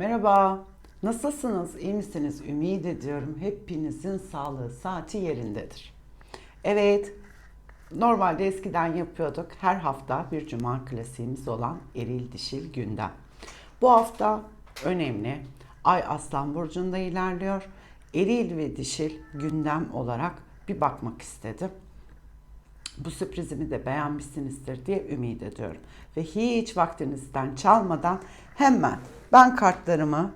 Merhaba, nasılsınız, iyi misiniz? Ümit ediyorum hepinizin sağlığı, saati yerindedir. Evet, normalde eskiden yapıyorduk her hafta bir cuma klasiğimiz olan eril dişil gündem. Bu hafta önemli, Ay Aslan Burcu'nda ilerliyor. Eril ve dişil gündem olarak bir bakmak istedim. Bu sürprizimi de beğenmişsinizdir diye ümit ediyorum. Ve hiç vaktinizden çalmadan hemen ben kartlarımı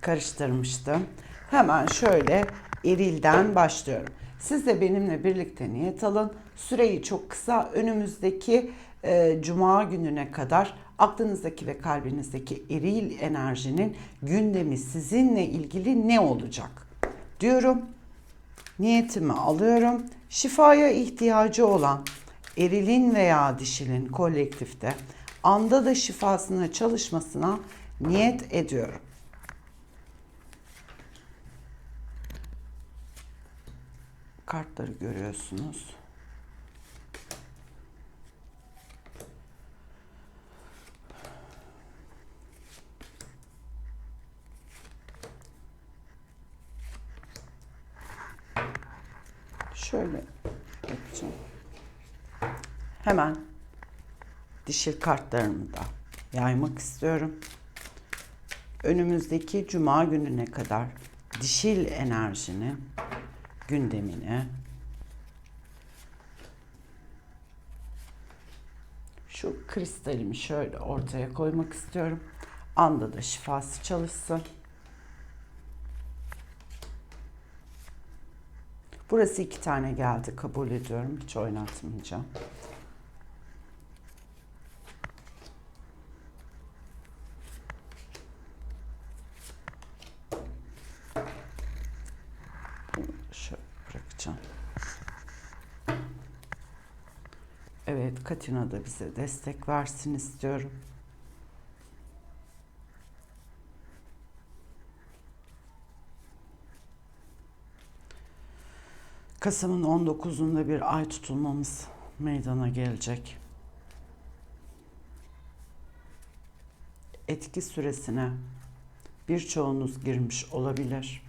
karıştırmıştım. Hemen şöyle erilden başlıyorum. Siz de benimle birlikte niyet alın. Süreyi çok kısa önümüzdeki e, cuma gününe kadar aklınızdaki ve kalbinizdeki eril enerjinin gündemi sizinle ilgili ne olacak diyorum niyetimi alıyorum. Şifaya ihtiyacı olan erilin veya dişilin kolektifte anda da şifasına çalışmasına niyet ediyorum. Kartları görüyorsunuz. Şöyle yapacağım. Hemen dişil kartlarımı da yaymak istiyorum. Önümüzdeki cuma gününe kadar dişil enerjinin gündemini şu kristalimi şöyle ortaya koymak istiyorum. Anda da şifası çalışsın. Burası iki tane geldi. Kabul ediyorum. Hiç oynatmayacağım. Şöyle bırakacağım. Evet, Katina da bize destek versin istiyorum. Kasım'ın 19'unda bir ay tutulmamız meydana gelecek. Etki süresine birçoğunuz girmiş olabilir.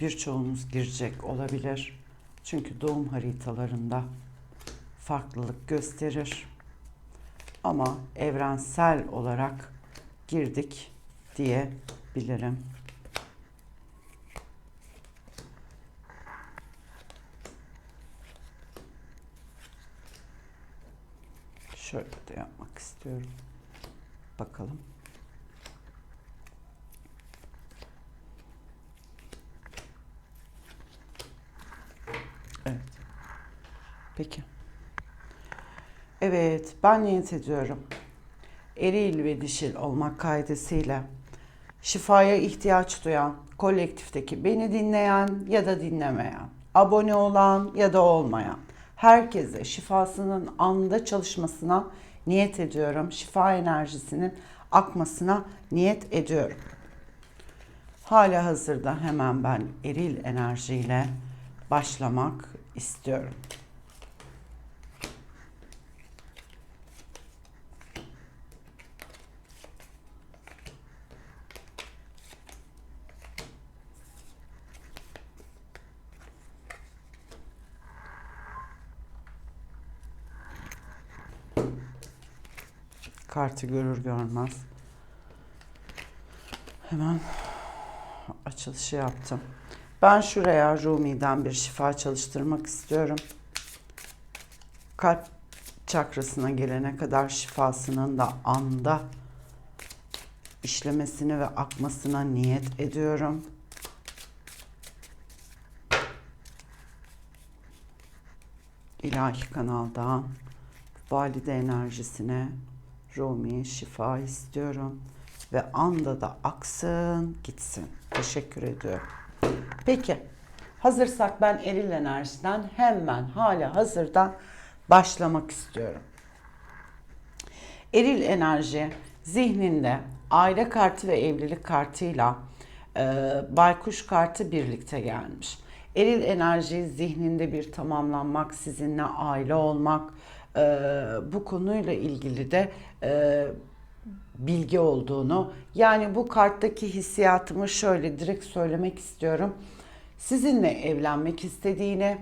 Birçoğunuz girecek olabilir. Çünkü doğum haritalarında farklılık gösterir. Ama evrensel olarak girdik diyebilirim. Şöyle de yapmak istiyorum. Bakalım. Evet. Peki. Evet, ben niyet ediyorum. Eril ve dişil olmak kaydısıyla şifaya ihtiyaç duyan, kolektifteki beni dinleyen ya da dinlemeyen, abone olan ya da olmayan herkese şifasının anda çalışmasına niyet ediyorum. Şifa enerjisinin akmasına niyet ediyorum. Hala hazırda hemen ben eril enerjiyle başlamak istiyorum. Kartı görür görmez. Hemen açılışı yaptım. Ben şuraya Rumi'den bir şifa çalıştırmak istiyorum. Kalp çakrasına gelene kadar şifasının da anda işlemesini ve akmasına niyet ediyorum. İlahi kanaldan valide enerjisine Rumi şifa istiyorum ve anda da aksın gitsin. Teşekkür ediyorum. Peki hazırsak ben eril enerjiden hemen hala hazırda başlamak istiyorum. Eril enerji zihninde aile kartı ve evlilik kartıyla e, baykuş kartı birlikte gelmiş. Eril enerji zihninde bir tamamlanmak, sizinle aile olmak, e, bu konuyla ilgili de e, bilgi olduğunu yani bu karttaki hissiyatımı şöyle direkt söylemek istiyorum. Sizinle evlenmek istediğini,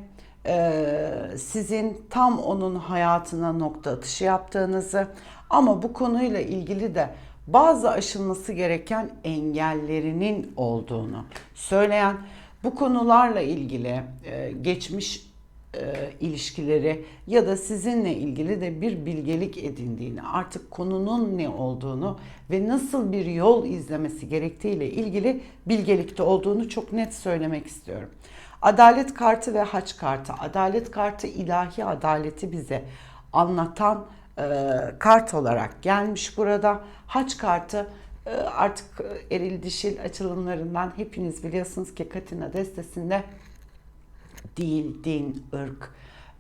e, sizin tam onun hayatına nokta atışı yaptığınızı ama bu konuyla ilgili de bazı aşılması gereken engellerinin olduğunu söyleyen bu konularla ilgili e, geçmiş e, ilişkileri ya da sizinle ilgili de bir bilgelik edindiğini, artık konunun ne olduğunu ve nasıl bir yol izlemesi gerektiğiyle ilgili bilgelikte olduğunu çok net söylemek istiyorum. Adalet kartı ve haç kartı. Adalet kartı ilahi adaleti bize anlatan e, kart olarak gelmiş burada. Haç kartı e, artık eril dişil açılımlarından hepiniz biliyorsunuz ki Katina destesinde dil, din, ırk,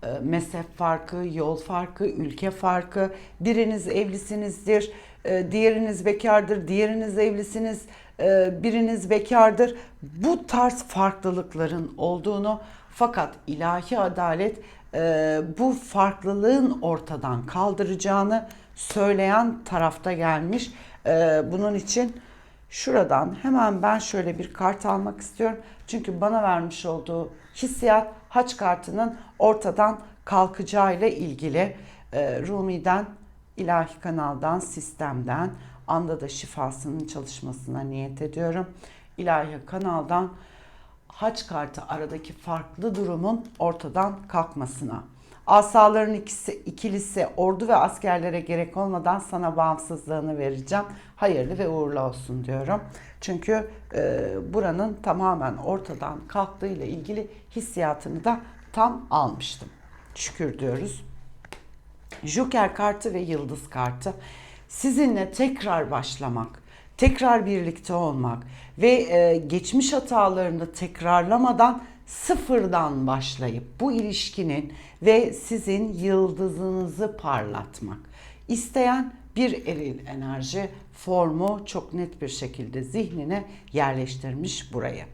e, mezhep farkı, yol farkı, ülke farkı. Biriniz evlisinizdir, e, diğeriniz bekardır, diğeriniz evlisiniz, e, biriniz bekardır. Bu tarz farklılıkların olduğunu fakat ilahi adalet bu farklılığın ortadan kaldıracağını söyleyen tarafta gelmiş. Bunun için şuradan hemen ben şöyle bir kart almak istiyorum. Çünkü bana vermiş olduğu hissiyat haç kartının ortadan kalkacağıyla ilgili e, Rumi'den, ilahi kanaldan, sistemden, anda da şifasının çalışmasına niyet ediyorum. İlahi kanaldan haç kartı aradaki farklı durumun ortadan kalkmasına. Asaların ikisi, ikilisi ordu ve askerlere gerek olmadan sana bağımsızlığını vereceğim. Hayırlı ve uğurlu olsun diyorum. Çünkü e, buranın tamamen ortadan kalktığı ile ilgili hissiyatını da tam almıştım. Şükür diyoruz. Joker kartı ve yıldız kartı sizinle tekrar başlamak, tekrar birlikte olmak ve e, geçmiş hatalarını tekrarlamadan sıfırdan başlayıp bu ilişkinin ve sizin yıldızınızı parlatmak. İsteyen bir eril enerji formu çok net bir şekilde zihnine yerleştirmiş burayı.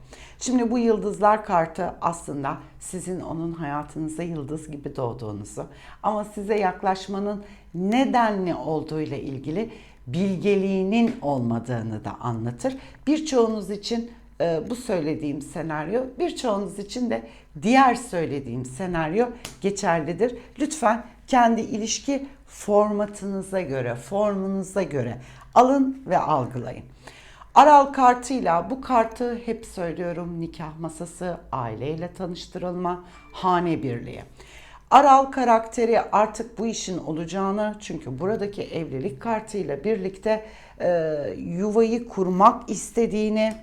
Şimdi bu yıldızlar kartı aslında sizin onun hayatınıza yıldız gibi doğduğunuzu ama size yaklaşmanın nedenli olduğuyla ilgili bilgeliğinin olmadığını da anlatır. Birçoğunuz için bu söylediğim senaryo, birçoğunuz için de diğer söylediğim senaryo geçerlidir. Lütfen kendi ilişki formatınıza göre, formunuza göre alın ve algılayın. Aral kartıyla bu kartı hep söylüyorum nikah masası, aileyle tanıştırılma, hane birliği. Aral karakteri artık bu işin olacağını çünkü buradaki evlilik kartıyla birlikte e, yuvayı kurmak istediğini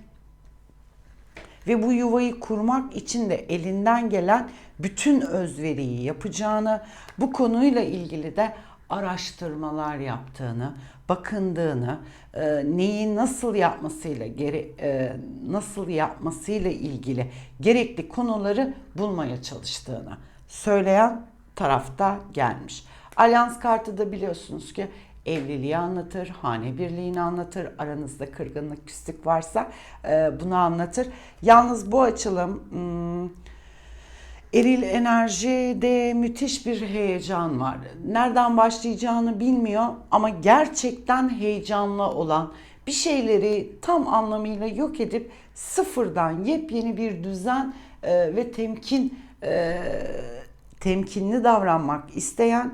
ve bu yuvayı kurmak için de elinden gelen bütün özveriyi yapacağını, bu konuyla ilgili de araştırmalar yaptığını, bakındığını, e, neyi nasıl yapmasıyla geri e, nasıl yapmasıyla ilgili gerekli konuları bulmaya çalıştığını söyleyen tarafta gelmiş. Alyans kartı da biliyorsunuz ki evliliği anlatır, hane birliğini anlatır, aranızda kırgınlık, küslük varsa e, bunu anlatır. Yalnız bu açılım hmm, eril enerjide müthiş bir heyecan var. Nereden başlayacağını bilmiyor ama gerçekten heyecanlı olan bir şeyleri tam anlamıyla yok edip sıfırdan yepyeni bir düzen e, ve temkin e, temkinli davranmak isteyen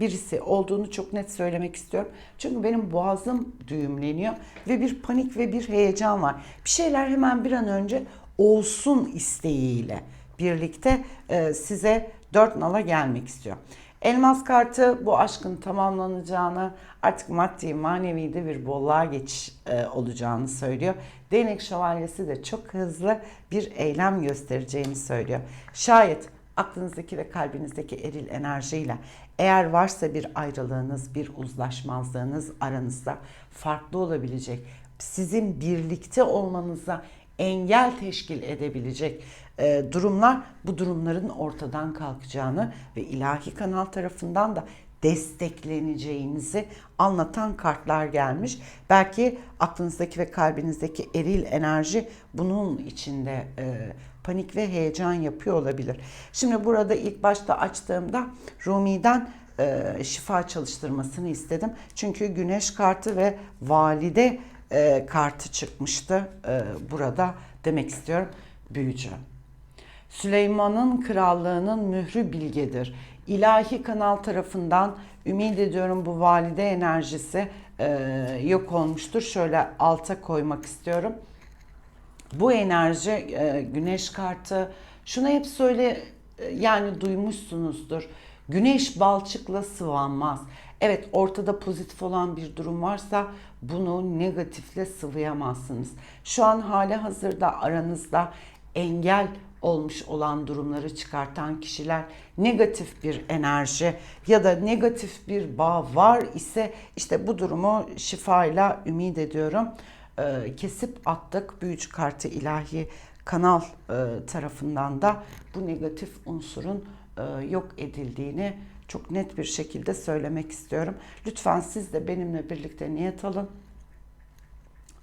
birisi olduğunu çok net söylemek istiyorum. Çünkü benim boğazım düğümleniyor ve bir panik ve bir heyecan var. Bir şeyler hemen bir an önce olsun isteğiyle birlikte e, size dört nala gelmek istiyor. Elmas kartı bu aşkın tamamlanacağını, artık maddi manevi de bir bolluğa geçiş e, olacağını söylüyor. Değnek şövalyesi de çok hızlı bir eylem göstereceğini söylüyor. Şayet aklınızdaki ve kalbinizdeki eril enerjiyle eğer varsa bir ayrılığınız, bir uzlaşmazlığınız aranızda farklı olabilecek, sizin birlikte olmanıza engel teşkil edebilecek e, durumlar bu durumların ortadan kalkacağını ve ilahi kanal tarafından da destekleneceğinizi anlatan kartlar gelmiş. Belki aklınızdaki ve kalbinizdeki eril enerji bunun içinde e, panik ve heyecan yapıyor olabilir. Şimdi burada ilk başta açtığımda Rumi'den e, şifa çalıştırmasını istedim. Çünkü güneş kartı ve valide e, kartı çıkmıştı e, burada demek istiyorum büyücü. Süleyman'ın krallığının mührü bilgedir. İlahi kanal tarafından ümit ediyorum bu valide enerjisi e, yok olmuştur. Şöyle alta koymak istiyorum. Bu enerji e, güneş kartı şunu hep söyle e, yani duymuşsunuzdur. Güneş balçıkla sıvanmaz. Evet ortada pozitif olan bir durum varsa bunu negatifle sıvayamazsınız. Şu an hali hazırda aranızda engel olmuş olan durumları çıkartan kişiler negatif bir enerji ya da negatif bir bağ var ise işte bu durumu şifayla ümit ediyorum e, kesip attık büyücü kartı ilahi kanal e, tarafından da bu negatif unsurun e, yok edildiğini çok net bir şekilde söylemek istiyorum. Lütfen siz de benimle birlikte niyet alın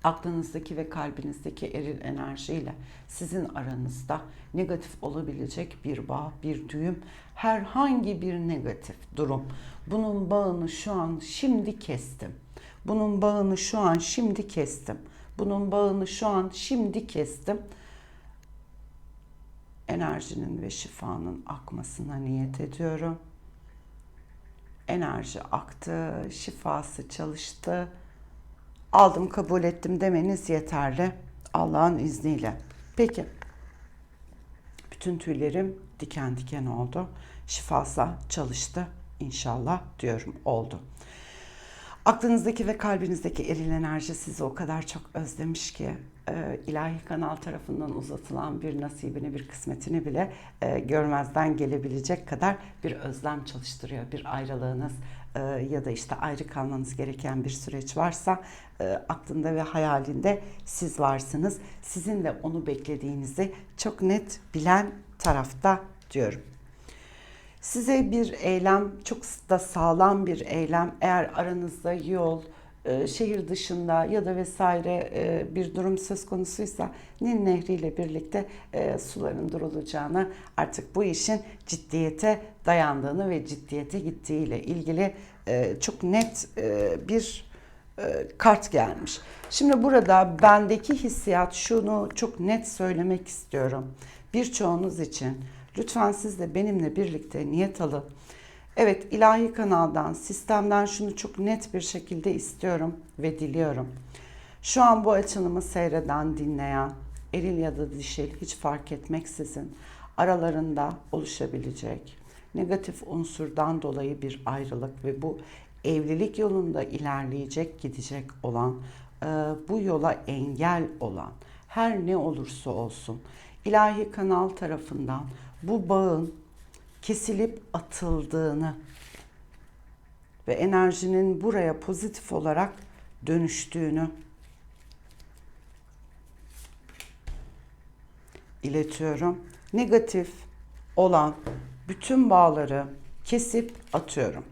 aklınızdaki ve kalbinizdeki eril enerjiyle sizin aranızda negatif olabilecek bir bağ, bir düğüm, herhangi bir negatif durum. Bunun bağını şu an şimdi kestim. Bunun bağını şu an şimdi kestim. Bunun bağını şu an şimdi kestim. Enerjinin ve şifanın akmasına niyet ediyorum. Enerji aktı, şifası çalıştı aldım kabul ettim demeniz yeterli. Allah'ın izniyle. Peki. Bütün tüylerim diken diken oldu. Şifasa çalıştı inşallah diyorum oldu. Aklınızdaki ve kalbinizdeki eril enerji sizi o kadar çok özlemiş ki e, ilahi kanal tarafından uzatılan bir nasibini, bir kısmetini bile e, görmezden gelebilecek kadar bir özlem çalıştırıyor. Bir ayrılığınız e, ya da işte ayrı kalmanız gereken bir süreç varsa e, aklında ve hayalinde siz varsınız. Sizin de onu beklediğinizi çok net bilen tarafta diyorum. Size bir eylem, çok da sağlam bir eylem. Eğer aranızda yol, e, şehir dışında ya da vesaire e, bir durum söz konusuysa Nil Nehri ile birlikte e, suların durulacağını artık bu işin ciddiyete dayandığını ve ciddiyete gittiği ile ilgili çok net bir kart gelmiş. Şimdi burada bendeki hissiyat şunu çok net söylemek istiyorum. Birçoğunuz için lütfen siz de benimle birlikte niyet alın Evet ilahi kanaldan, sistemden şunu çok net bir şekilde istiyorum ve diliyorum. Şu an bu açılımı seyreden, dinleyen, eril ya da dişil hiç fark etmeksizin aralarında oluşabilecek negatif unsurdan dolayı bir ayrılık ve bu evlilik yolunda ilerleyecek, gidecek olan, e, bu yola engel olan her ne olursa olsun ilahi kanal tarafından bu bağın kesilip atıldığını ve enerjinin buraya pozitif olarak dönüştüğünü iletiyorum. Negatif olan bütün bağları kesip atıyorum.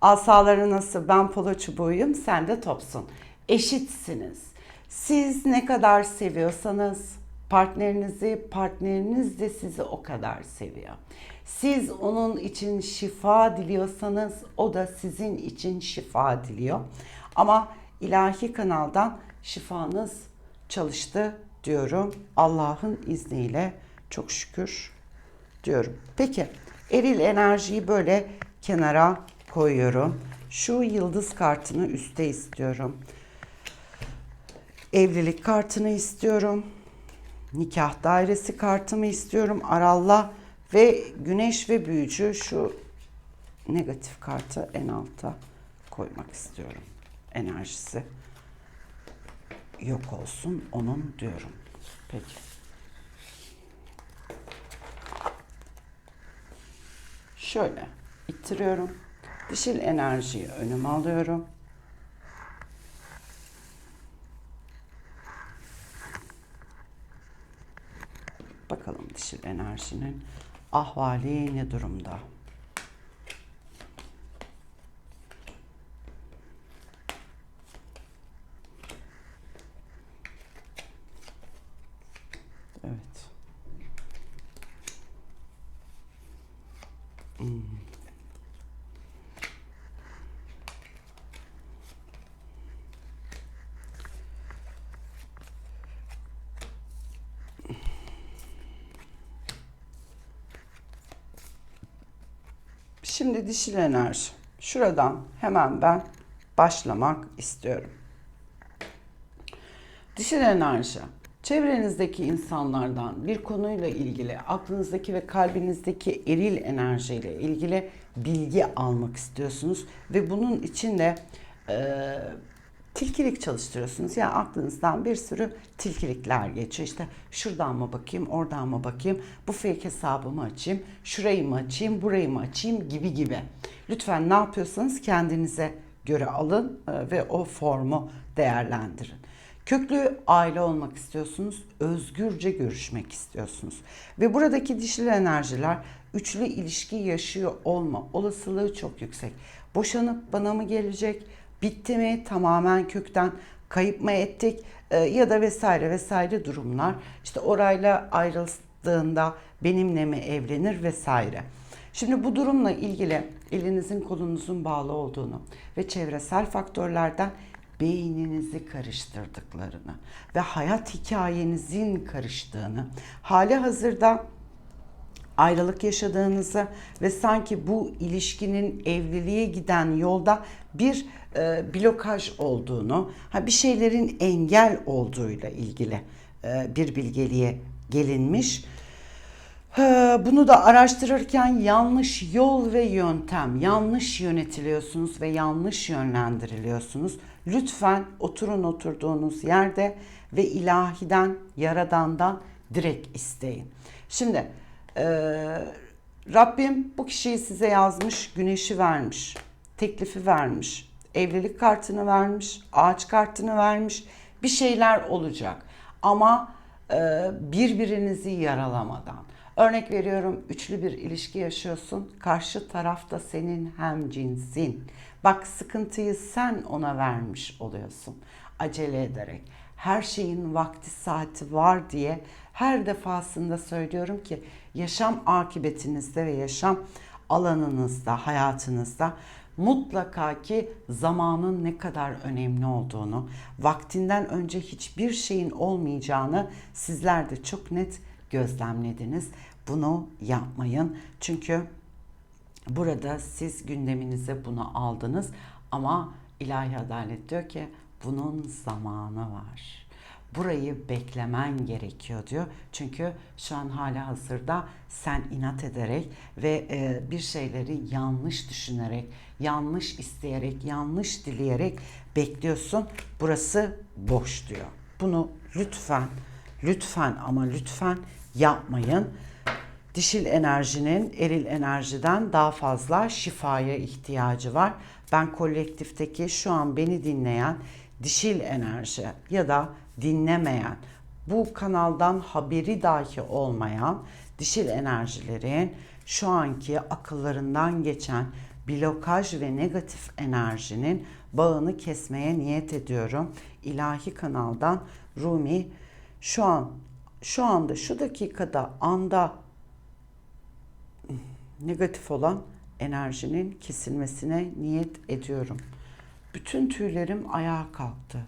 Asaları nasıl? Ben polo çubuğuyum, sen de topsun. Eşitsiniz. Siz ne kadar seviyorsanız partnerinizi, partneriniz de sizi o kadar seviyor. Siz onun için şifa diliyorsanız o da sizin için şifa diliyor. Ama ilahi kanaldan şifanız çalıştı diyorum. Allah'ın izniyle çok şükür diyorum. Peki eril enerjiyi böyle kenara koyuyorum. Şu yıldız kartını üste istiyorum. Evlilik kartını istiyorum. Nikah dairesi kartımı istiyorum. Aralla ve güneş ve büyücü şu negatif kartı en alta koymak istiyorum. Enerjisi yok olsun onun diyorum. Peki. Şöyle ittiriyorum. Dişil enerjiyi önüme alıyorum. Bakalım dişil enerjinin ahvali ne durumda? Evet. Hmm. Şimdi dişil enerji. Şuradan hemen ben başlamak istiyorum. Dişil enerji. Çevrenizdeki insanlardan bir konuyla ilgili, aklınızdaki ve kalbinizdeki eril enerjiyle ilgili bilgi almak istiyorsunuz ve bunun için de e, tilkilik çalıştırıyorsunuz. Yani aklınızdan bir sürü tilkilikler geçiyor. İşte şuradan mı bakayım, oradan mı bakayım, bu fake hesabımı açayım, şurayı mı açayım, burayı mı açayım gibi gibi. Lütfen ne yapıyorsanız kendinize göre alın e, ve o formu değerlendirin. Köklü aile olmak istiyorsunuz, özgürce görüşmek istiyorsunuz. Ve buradaki dişil enerjiler üçlü ilişki yaşıyor olma olasılığı çok yüksek. Boşanıp bana mı gelecek, bitti mi, tamamen kökten kayıp mı ettik e, ya da vesaire vesaire durumlar. İşte orayla ayrıldığında benimle mi evlenir vesaire. Şimdi bu durumla ilgili elinizin kolunuzun bağlı olduğunu ve çevresel faktörlerden beyninizi karıştırdıklarını ve hayat hikayenizin karıştığını, hali hazırda ayrılık yaşadığınızı ve sanki bu ilişkinin evliliğe giden yolda bir e, blokaj olduğunu, ha bir şeylerin engel olduğuyla ilgili e, bir bilgeliğe gelinmiş. Ee, Bunu da araştırırken yanlış yol ve yöntem, yanlış yönetiliyorsunuz ve yanlış yönlendiriliyorsunuz. Lütfen oturun oturduğunuz yerde ve ilahiden, yaradandan direkt isteyin. Şimdi e, Rabbim bu kişiyi size yazmış, güneşi vermiş, teklifi vermiş, evlilik kartını vermiş, ağaç kartını vermiş. Bir şeyler olacak ama e, birbirinizi yaralamadan. Örnek veriyorum üçlü bir ilişki yaşıyorsun. Karşı tarafta senin hem cinsin. Bak sıkıntıyı sen ona vermiş oluyorsun. Acele ederek. Her şeyin vakti saati var diye her defasında söylüyorum ki yaşam akıbetinizde ve yaşam alanınızda, hayatınızda mutlaka ki zamanın ne kadar önemli olduğunu, vaktinden önce hiçbir şeyin olmayacağını sizler de çok net gözlemlediniz. Bunu yapmayın. Çünkü burada siz gündeminize bunu aldınız ama ilahi adalet diyor ki bunun zamanı var. Burayı beklemen gerekiyor diyor. Çünkü şu an hala hazırda sen inat ederek ve e, bir şeyleri yanlış düşünerek, yanlış isteyerek, yanlış dileyerek bekliyorsun. Burası boş diyor. Bunu lütfen, lütfen ama lütfen yapmayın. Dişil enerjinin eril enerjiden daha fazla şifaya ihtiyacı var. Ben kolektifteki şu an beni dinleyen dişil enerji ya da dinlemeyen, bu kanaldan haberi dahi olmayan dişil enerjilerin şu anki akıllarından geçen blokaj ve negatif enerjinin bağını kesmeye niyet ediyorum. İlahi kanaldan Rumi şu an şu anda şu dakikada anda negatif olan enerjinin kesilmesine niyet ediyorum. Bütün tüylerim ayağa kalktı.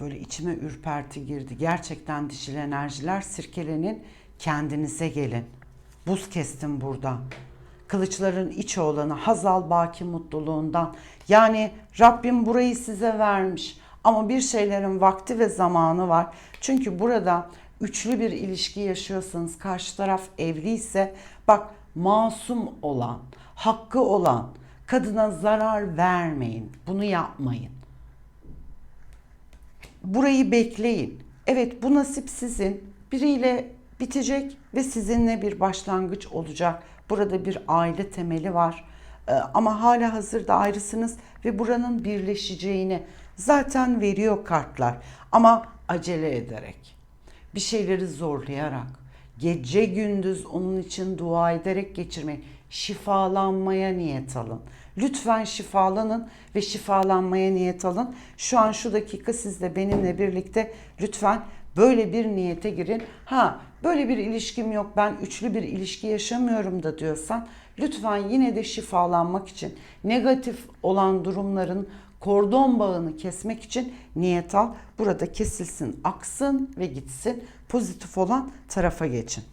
Böyle içime ürperti girdi. Gerçekten dişil enerjiler sirkelenin kendinize gelin. Buz kestim burada. Kılıçların iç oğlanı Hazal Baki mutluluğundan. Yani Rabbim burayı size vermiş. Ama bir şeylerin vakti ve zamanı var. Çünkü burada üçlü bir ilişki yaşıyorsanız karşı taraf evliyse bak masum olan, hakkı olan kadına zarar vermeyin. Bunu yapmayın. Burayı bekleyin. Evet bu nasip sizin. Biriyle bitecek ve sizinle bir başlangıç olacak. Burada bir aile temeli var. Ee, ama hala hazırda ayrısınız ve buranın birleşeceğini zaten veriyor kartlar. Ama acele ederek, bir şeyleri zorlayarak, gece gündüz onun için dua ederek geçirmeyin. Şifalanmaya niyet alın. Lütfen şifalanın ve şifalanmaya niyet alın. Şu an şu dakika siz de benimle birlikte lütfen böyle bir niyete girin. Ha böyle bir ilişkim yok ben üçlü bir ilişki yaşamıyorum da diyorsan lütfen yine de şifalanmak için negatif olan durumların kordon bağını kesmek için niyet al. Burada kesilsin, aksın ve gitsin. Pozitif olan tarafa geçin.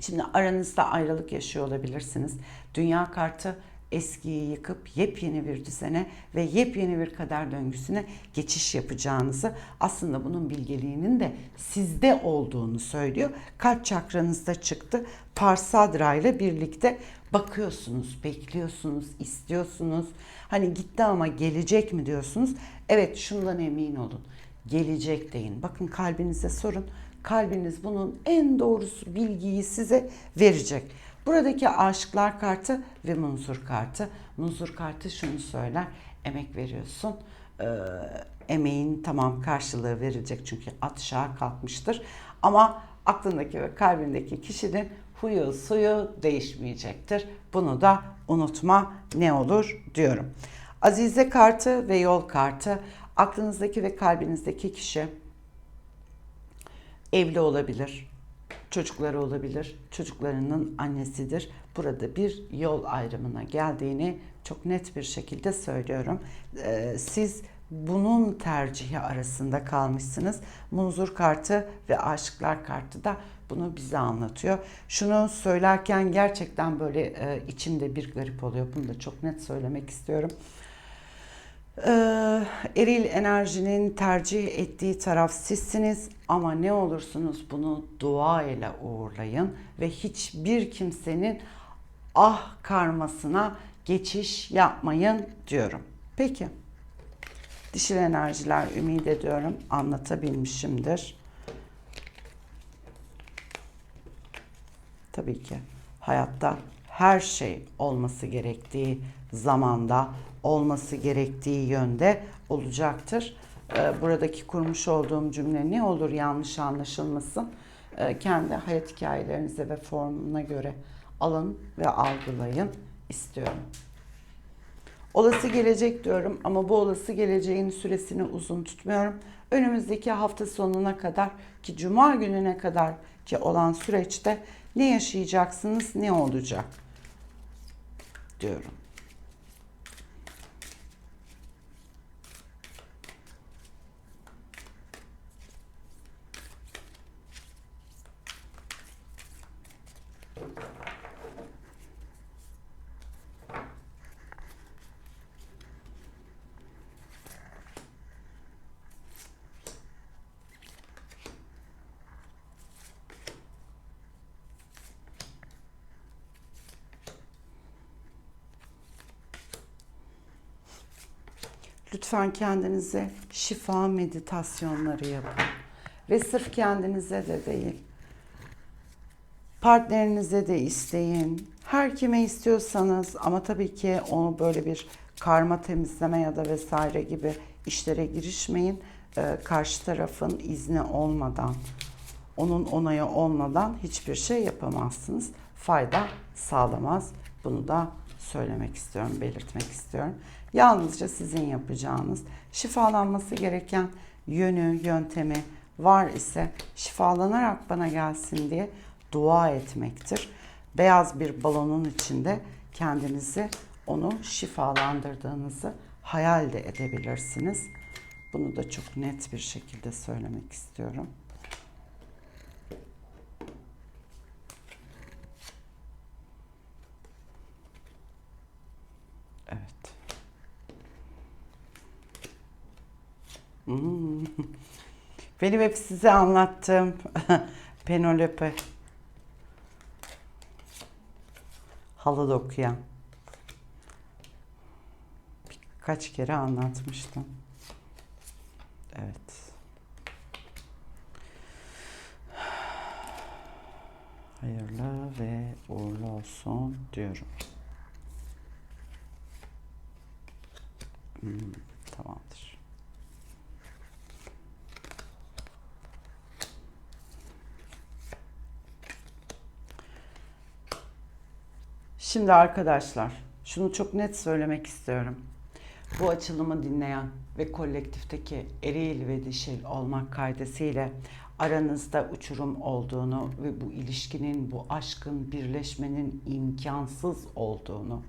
Şimdi aranızda ayrılık yaşıyor olabilirsiniz. Dünya kartı eskiyi yıkıp yepyeni bir düzene ve yepyeni bir kader döngüsüne geçiş yapacağınızı aslında bunun bilgeliğinin de sizde olduğunu söylüyor. Kalp çakranızda çıktı. Parsadra ile birlikte bakıyorsunuz, bekliyorsunuz, istiyorsunuz. Hani gitti ama gelecek mi diyorsunuz? Evet şundan emin olun. Gelecek deyin. Bakın kalbinize sorun. Kalbiniz bunun en doğrusu bilgiyi size verecek. Buradaki aşıklar kartı ve munzur kartı. Munzur kartı şunu söyler. Emek veriyorsun. Ee, emeğin tamam karşılığı verilecek çünkü atışa kalkmıştır. Ama aklındaki ve kalbindeki kişinin huyu suyu değişmeyecektir. Bunu da unutma ne olur diyorum. Azize kartı ve yol kartı aklınızdaki ve kalbinizdeki kişi evli olabilir, çocukları olabilir, çocuklarının annesidir. Burada bir yol ayrımına geldiğini çok net bir şekilde söylüyorum. Ee, siz bunun tercihi arasında kalmışsınız. Munzur kartı ve aşıklar kartı da bunu bize anlatıyor. Şunu söylerken gerçekten böyle e, içimde bir garip oluyor. Bunu da çok net söylemek istiyorum. Ee, eril enerjinin tercih ettiği taraf sizsiniz ama ne olursunuz bunu dua ile uğurlayın ve hiçbir kimsenin ah karmasına geçiş yapmayın diyorum. Peki. Dişil enerjiler ümit ediyorum anlatabilmişimdir. Tabii ki hayatta her şey olması gerektiği zamanda, olması gerektiği yönde olacaktır. Ee, Buradaki kurmuş olduğum cümle ne olur yanlış anlaşılmasın. Ee, Kendi hayat hikayelerinize ve formuna göre alın ve algılayın istiyorum. Olası gelecek diyorum ama bu olası geleceğin süresini uzun tutmuyorum. Önümüzdeki hafta sonuna kadar ki cuma gününe kadar ki olan süreçte ne yaşayacaksınız, ne olacak diyorum. Lütfen kendinize şifa meditasyonları yapın. Ve sırf kendinize de değil, partnerinize de isteyin. Her kime istiyorsanız ama tabii ki onu böyle bir karma temizleme ya da vesaire gibi işlere girişmeyin. Ee, karşı tarafın izni olmadan, onun onayı olmadan hiçbir şey yapamazsınız. Fayda sağlamaz. Bunu da söylemek istiyorum, belirtmek istiyorum. Yalnızca sizin yapacağınız şifalanması gereken yönü, yöntemi var ise şifalanarak bana gelsin diye dua etmektir. Beyaz bir balonun içinde kendinizi onu şifalandırdığınızı hayal de edebilirsiniz. Bunu da çok net bir şekilde söylemek istiyorum. Evet. Hmm. Benim hep size anlattığım Penelope halı dokuyan. Birkaç kere anlatmıştım. Evet. Hayırlı ve uğurlu olsun diyorum. Hmm, Şimdi arkadaşlar, şunu çok net söylemek istiyorum. Bu açılımı dinleyen ve kolektifteki eril ve dişil olmak kaydesiyle aranızda uçurum olduğunu ve bu ilişkinin, bu aşkın, birleşmenin imkansız olduğunu,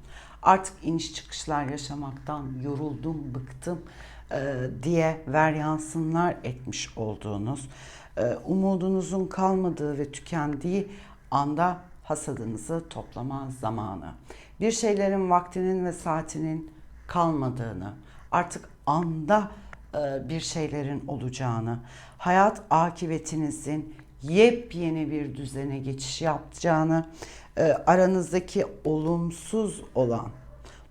artık iniş çıkışlar yaşamaktan yoruldum, bıktım e, diye veryansınlar etmiş olduğunuz, e, umudunuzun kalmadığı ve tükendiği anda hasadınızı toplama zamanı. Bir şeylerin vaktinin ve saatinin kalmadığını, artık anda e, bir şeylerin olacağını, hayat akıbetinizin yepyeni bir düzene geçiş yapacağını, e, aranızdaki olumsuz olan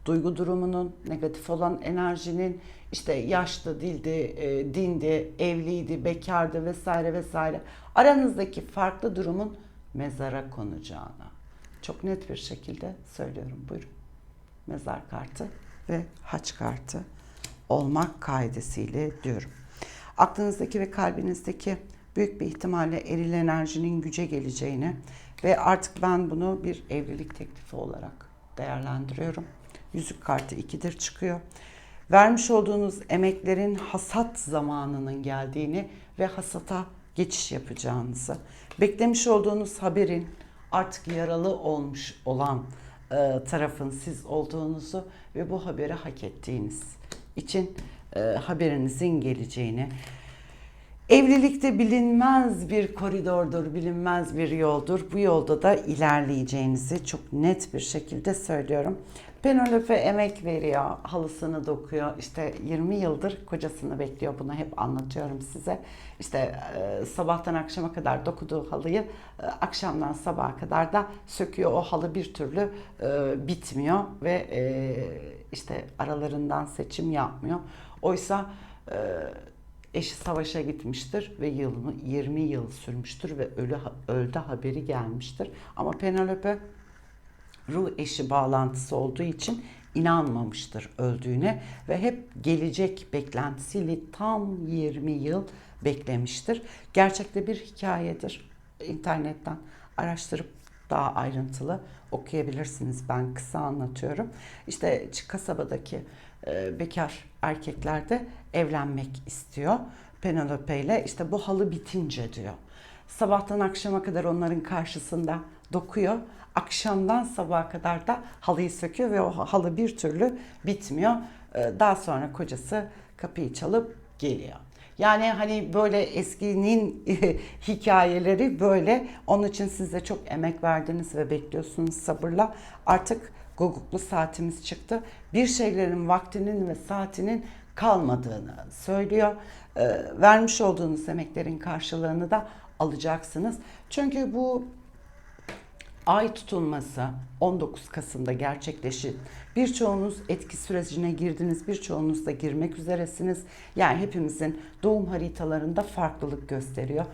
duygu durumunun, negatif olan enerjinin işte yaşlı dildi, e, dindi, evliydi, bekardı vesaire vesaire aranızdaki farklı durumun mezara konacağını çok net bir şekilde söylüyorum. Buyurun. Mezar kartı ve haç kartı olmak kaidesiyle diyorum. Aklınızdaki ve kalbinizdeki büyük bir ihtimalle eril enerjinin güce geleceğini ve artık ben bunu bir evlilik teklifi olarak değerlendiriyorum. Yüzük kartı ikidir çıkıyor. Vermiş olduğunuz emeklerin hasat zamanının geldiğini ve hasata geçiş yapacağınızı, beklemiş olduğunuz haberin artık yaralı olmuş olan e, tarafın siz olduğunuzu ve bu haberi hak ettiğiniz için e, haberinizin geleceğini, Evlilikte bilinmez bir koridordur, bilinmez bir yoldur. Bu yolda da ilerleyeceğinizi çok net bir şekilde söylüyorum. Penelope emek veriyor, halısını dokuyor. İşte 20 yıldır kocasını bekliyor. Bunu hep anlatıyorum size. İşte e, sabahtan akşama kadar dokuduğu halıyı e, akşamdan sabaha kadar da söküyor. O halı bir türlü e, bitmiyor ve e, işte aralarından seçim yapmıyor. Oysa e, Eşi savaşa gitmiştir ve yılını 20 yıl sürmüştür ve ölü öldü haberi gelmiştir. Ama Penelope ruh eşi bağlantısı olduğu için inanmamıştır öldüğüne ve hep gelecek beklentisiyle tam 20 yıl beklemiştir. Gerçekte bir hikayedir. İnternetten araştırıp daha ayrıntılı okuyabilirsiniz. Ben kısa anlatıyorum. İşte kasabadaki e, bekar erkekler de evlenmek istiyor Penelope ile. İşte bu halı bitince diyor. Sabahtan akşama kadar onların karşısında dokuyor. Akşamdan sabaha kadar da halıyı söküyor ve o halı bir türlü bitmiyor. E, daha sonra kocası kapıyı çalıp geliyor. Yani hani böyle eskinin hikayeleri böyle. Onun için siz de çok emek verdiniz ve bekliyorsunuz sabırla. Artık guguklu saatimiz çıktı. Bir şeylerin vaktinin ve saatinin kalmadığını söylüyor. Ee, vermiş olduğunuz emeklerin karşılığını da alacaksınız. Çünkü bu ay tutulması 19 Kasım'da gerçekleşir. Birçoğunuz etki sürecine girdiniz, birçoğunuz da girmek üzeresiniz. Yani hepimizin doğum haritalarında farklılık gösteriyor.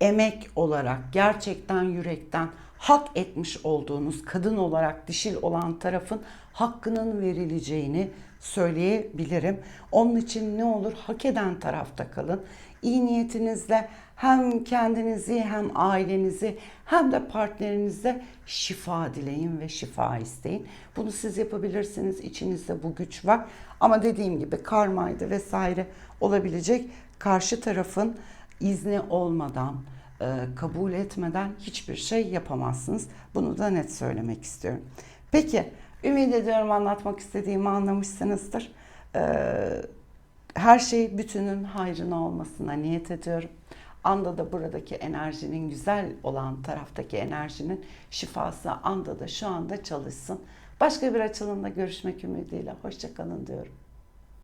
Emek olarak gerçekten yürekten hak etmiş olduğunuz kadın olarak dişil olan tarafın hakkının verileceğini söyleyebilirim. Onun için ne olur hak eden tarafta kalın. İyi niyetinizle hem kendinizi hem ailenizi hem de partnerinize şifa dileyin ve şifa isteyin. Bunu siz yapabilirsiniz. İçinizde bu güç var. Ama dediğim gibi karmaydı vesaire olabilecek karşı tarafın izni olmadan, e, kabul etmeden hiçbir şey yapamazsınız. Bunu da net söylemek istiyorum. Peki, ümit ediyorum anlatmak istediğimi anlamışsınızdır. Ee, her şey bütünün hayrına olmasına niyet ediyorum. Anda da buradaki enerjinin güzel olan taraftaki enerjinin şifası anda da şu anda çalışsın. Başka bir açılımda görüşmek ümidiyle. Hoşçakalın diyorum.